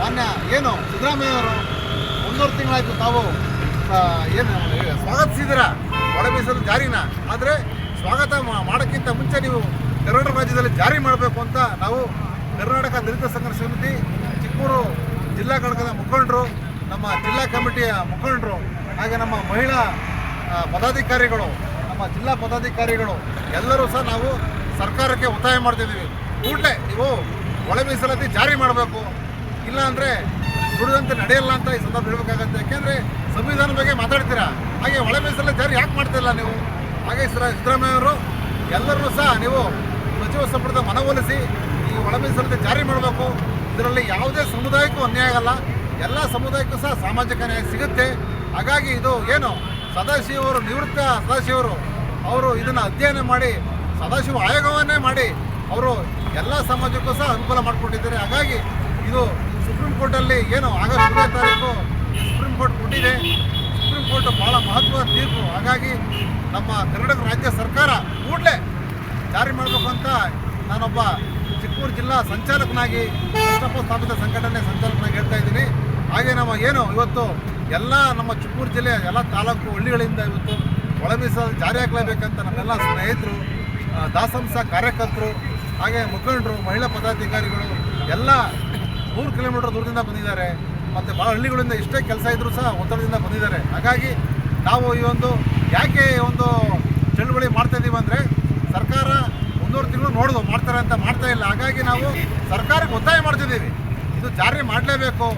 ಮಾನ್ಯ, ಏನು, ಸಿದ್ದರಾಮಯ್ಯವರು ಒಂದೂವರೆ ತಿಂಗಳಾಯಿತು ತಾವು ಏನು, ಸ್ವಾಗತಿಸಿದಿರ? ಒಳ ಜಾರಿನ? ಆದರೆ ಸ್ವಾಗತ ಮಾಡೋಕ್ಕಿಂತ ಮುಂಚೆ ನೀವು ಕರ್ನಾಟಕ ರಾಜ್ಯದಲ್ಲಿ ಜಾರಿ ಮಾಡಬೇಕು ಅಂತ ನಾವು ಕರ್ನಾಟಕ ದಲಿತ ಸಂಘರ್ಷ ಸಮಿತಿ, ಚಿಕ್ಕೂರು ಜಿಲ್ಲಾ ಘಟಕದ ಮುಖಂಡರು, ನಮ್ಮ ಜಿಲ್ಲಾ ಕಮಿಟಿಯ ಮುಖಂಡರು, ಹಾಗೆ ನಮ್ಮ ಮಹಿಳಾ ಪದಾಧಿಕಾರಿಗಳು, ನಮ್ಮ ಜಿಲ್ಲಾ ಪದಾಧಿಕಾರಿಗಳು, ಎಲ್ಲರೂ ಸಹ ನಾವು ಸರ್ಕಾರಕ್ಕೆ ಒತ್ತಾಯ ಮಾಡ್ತಿದ್ದೀವಿ. ಕೂಡಲೇ ನೀವು ಒಳ ಮೀಸಲಾತಿ ಜಾರಿ ಮಾಡಬೇಕು. ಇಲ್ಲ ಅಂದರೆ ದುಡಿದಂತೆ ನಡೆಯಲ್ಲ ಅಂತ ಈ ಸಂದರ್ಭ ಹೇಳಬೇಕಾಗತ್ತೆ. ಯಾಕೆಂದರೆ ಸಂವಿಧಾನ ಬಗ್ಗೆ ಮಾತಾಡ್ತೀರಾ? ಹಾಗೆ ಒಳ ಮೀಸಲಾತಿ ಜಾರಿ ಯಾಕೆ ಮಾಡ್ತಿಲ್ಲ ನೀವು? ಹಾಗೆ ಸಿದ್ದರಾಮಯ್ಯವರು ಎಲ್ಲರೂ ಸಹ ನೀವು ಸಚಿವ ಸಂಪುಟದ ಮನವೊಲಿಸಿ ಈ ಒಳ ಮೀಸಲಾತಿ ಜಾರಿ ಮಾಡಬೇಕು. ಇದರಲ್ಲಿ ಯಾವುದೇ ಸಮುದಾಯಕ್ಕೂ ಅನ್ಯಾಯ ಆಗಲ್ಲ. ಎಲ್ಲ ಸಮುದಾಯಕ್ಕೂ ಸಹ ಸಾಮಾಜಿಕ ನ್ಯಾಯ ಸಿಗುತ್ತೆ. ಹಾಗಾಗಿ ಇದು ಏನು ಸದಾಶಿವರು ನಿವೃತ್ತ ಸದಾಶಿವರು, ಅವರು ಇದನ್ನು ಅಧ್ಯಯನ ಮಾಡಿ, ಸದಾಶಿವ ಆಯೋಗವನ್ನೇ ಮಾಡಿ ಅವರು ಎಲ್ಲ ಸಮಾಜಕ್ಕೂ ಸಹ ಅನುಕೂಲ ಮಾಡಿಕೊಟ್ಟಿದ್ದಾರೆ. ಹಾಗಾಗಿ ಇದು ಸುಪ್ರೀಂ ಕೋರ್ಟಲ್ಲಿ ಏನು ಆಗಸ್ಟ್ ಮೂರನೇ ತಾರೀಕು ಸುಪ್ರೀಂ ಕೋರ್ಟ್ ಕೊಟ್ಟಿದೆ. ಸುಪ್ರೀಂ ಕೋರ್ಟ್ ಬಹಳ ಮಹತ್ವದ ತೀರ್ಪು. ಹಾಗಾಗಿ ನಮ್ಮ ಕರ್ನಾಟಕ ರಾಜ್ಯ ಸರ್ಕಾರ ಕೂಡಲೇ ಜಾರಿ ಮಾಡಬೇಕು ಅಂತ ನಾನೊಬ್ಬ ಚಿಕ್ಕೂರು ಜಿಲ್ಲಾ ಸಂಚಾಲಕನಾಗಿ ಸ್ಥಾಪಿತ ಸಂಘಟನೆ ಸಂಚಾಲಕನಾಗಿ ಹೇಳ್ತಾ ಇದ್ದೀನಿ. ಹಾಗೆ ನಮ್ಮ ಏನು ಇವತ್ತು ಎಲ್ಲ ನಮ್ಮ ಚಿಕ್ಕೂರು ಜಿಲ್ಲೆಯ ಎಲ್ಲ ತಾಲೂಕು ಹಳ್ಳಿಗಳಿಂದ ಇವತ್ತು ಒಳಮೀಸಲು ಜಾರಿ ಆಗಲೇಬೇಕಂತ ನಮ್ಮೆಲ್ಲ ಸ್ನೇಹಿತರು ದಾಸಂಸ ಕಾರ್ಯಕರ್ತರು ಹಾಗೆ ಮುಖಂಡರು, ಮಹಿಳಾ ಪದಾಧಿಕಾರಿಗಳು ಎಲ್ಲ ಮೂರು ಕಿಲೋಮೀಟರ್ ದೂರದಿಂದ ಬಂದಿದ್ದಾರೆ. ಮತ್ತು ಭಾಳ ಹಳ್ಳಿಗಳಿಂದ ಎಷ್ಟೇ ಕೆಲಸ ಇದ್ದರೂ ಸಹ ಒತ್ತಡದಿಂದ ಬಂದಿದ್ದಾರೆ. ಹಾಗಾಗಿ ನಾವು ಈ ಒಂದು ಯಾಕೆ ಒಂದು ಚಳುವಳಿ ಮಾಡ್ತಾ ಇದ್ದೀವಿ ಅಂದರೆ ಸರ್ಕಾರ ಒಂದೂವರೆ ತಿಂಗಳು ನೋಡೋದು ಮಾಡ್ತಾರೆ ಅಂತ ಮಾಡ್ತಾ ಇಲ್ಲ. ಹಾಗಾಗಿ ನಾವು ಸರ್ಕಾರಕ್ಕೆ ಒತ್ತಾಯ ಮಾಡ್ತಿದ್ದೀವಿ ಇದು ಜಾರಿ ಮಾಡಲೇಬೇಕು.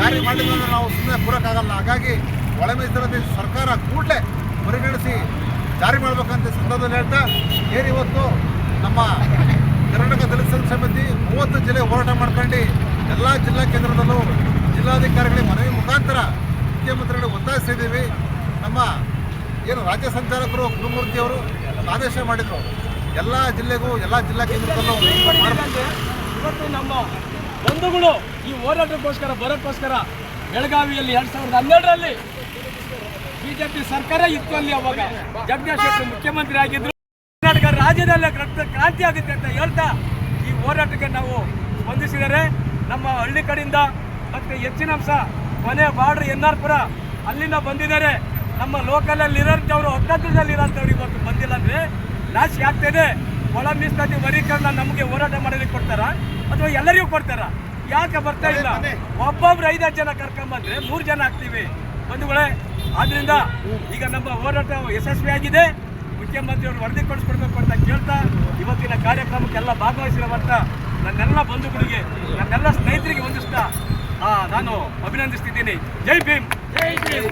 ಜಾರಿ ಮಾಡಿದ್ರೆ ನಾವು ಸುಮ್ಮನೆ ಪೂರಕ್ಕಾಗಲ್ಲ ಹಾಗಾಗಿ ಒಳ ಮೀಸಲಲ್ಲಿ ಸರ್ಕಾರ ಕೂಡಲೇ ಪರಿಗಣಿಸಿ ಜಾರಿ ಮಾಡಬೇಕಂತ ಸಂದರ್ಭದಲ್ಲಿ ಹೇಳ್ತಾ, ಏನು ಇವತ್ತು ನಮ್ಮ ಕರ್ನಾಟಕ ದಲಿತ ಸಂಘ ಸಮಿತಿ ಮೂವತ್ತು ಜಿಲ್ಲೆ ಹೋರಾಟ ಮಾಡ್ಕೊಂಡು ಎಲ್ಲ ಜಿಲ್ಲಾ ಕೇಂದ್ರದಲ್ಲೂ ಜಿಲ್ಲಾಧಿಕಾರಿಗಳಿಗೆ ಮನವಿ ಮುಖಾಂತರ ಮುಖ್ಯಮಂತ್ರಿಗಳಿಗೆ ಒತ್ತಾಯಿಸಿದ್ದೀವಿ ನಮ್ಮ ಏನು ರಾಜ್ಯ ಸಂಚಾಲಕರು ಗುರುಮೂರ್ತಿಯವರು ಆದೇಶ ಮಾಡಿದರು. ಎಲ್ಲ ಜಿಲ್ಲೆಗೂ, ಎಲ್ಲ ಜಿಲ್ಲಾ ಕೇಂದ್ರದಲ್ಲೂ. ಇವತ್ತು ನಮ್ಮ ಬಂಧುಗಳು ಈ ಹೋರಾಟಕ್ಕೋಸ್ಕರ, ಬರೋಕ್ಕೋಸ್ಕರ ಬೆಳಗಾವಿಯಲ್ಲಿ ಎರಡು ಸಾವಿರದ ಹನ್ನೆರಡರಲ್ಲಿ ಬಿಜೆಪಿ ಸರ್ಕಾರ ಇತ್ತು ಅಲ್ಲಿ ಅವಾಗ. ಜಗದೀಶ್ ಶೆಟ್ಟರ್ ಮುಖ್ಯಮಂತ್ರಿ ಆಗಿದ್ರು ಕರ್ನಾಟಕ ರಾಜ್ಯದಲ್ಲೇ ಕ್ರಾಂತಿ- ಆಗುತ್ತೆ ಅಂತ ಹೇಳ್ತಾ ಈ ಹೋರಾಟಕ್ಕೆ ನಾವು ಸ್ಪಂದಿಸಿದರೆ ನಮ್ಮ ಹಳ್ಳಿ ಕಡೆಯಿಂದ ಮತ್ತೆ ಹೆಚ್ಚಿನ ಅಂಶ ಕೊನೆ ಬಾರ್ಡ್ರ್ ಎನ್ ಆರ್ ಪುರ ಅಲ್ಲಿಂದ ಬಂದಿದ್ದಾರೆ. ನಮ್ಮ ಲೋಕಲಲ್ಲಿ ಇರೋಂಥವ್ರು ಹತ್ತತ್ರದಲ್ಲಿ ಇರೋಂಥವ್ರು ಇವತ್ತು ಬಂದಿಲ್ಲ ಅಂದ್ರೆ ನಾಶ ಆಗ್ತಿದೆ. ಒಳ ಮೀಸಲಾತಿ ವರ್ಗೀಕರಣ ನಮಗೆ ಹೋರಾಟ ಮಾಡೋದಕ್ಕೆ ಕೊಡ್ತಾರ ಅಥವಾ ಎಲ್ಲರಿಗೂ ಕೊಡ್ತಾರ? ಯಾಕೆ ಬರ್ತಾ ಇಲ್ಲ? ಒಬ್ಬೊಬ್ರು ಐದಾರು ಜನ ಕರ್ಕೊಂಬಂದ್ರೆ ಮೂರು ಜನ ಆಗ್ತೀವಿ. ಬಂಧುಗಳೇ ಆದ್ದರಿಂದ ಈಗ ನಮ್ಮ ಹೋರಾಟ ಯಶಸ್ವಿಯಾಗಿದೆ. ಮುಖ್ಯಮಂತ್ರಿಯವರು ವರದಿ ಕೊಡಿಸ್ಕೊಡ್ಬೇಕು ಅಂತ ಕೇಳ್ತಾ ಇವತ್ತಿನ ಕಾರ್ಯಕ್ರಮಕ್ಕೆಲ್ಲ ಭಾಗವಹಿಸಿರುವಂಥ ನನ್ನೆಲ್ಲ ಬಂಧುಗಳಿಗೆ, ನನ್ನೆಲ್ಲ ಸ್ನೇಹಿತರಿಗೆ ಒಂದಿಷ್ಟ ನಾನು ಅಭಿನಂದಿಸ್ತಿದ್ದೀನಿ. ಜೈ ಭೀಮ್! ಜೈ ಭೀಮ್!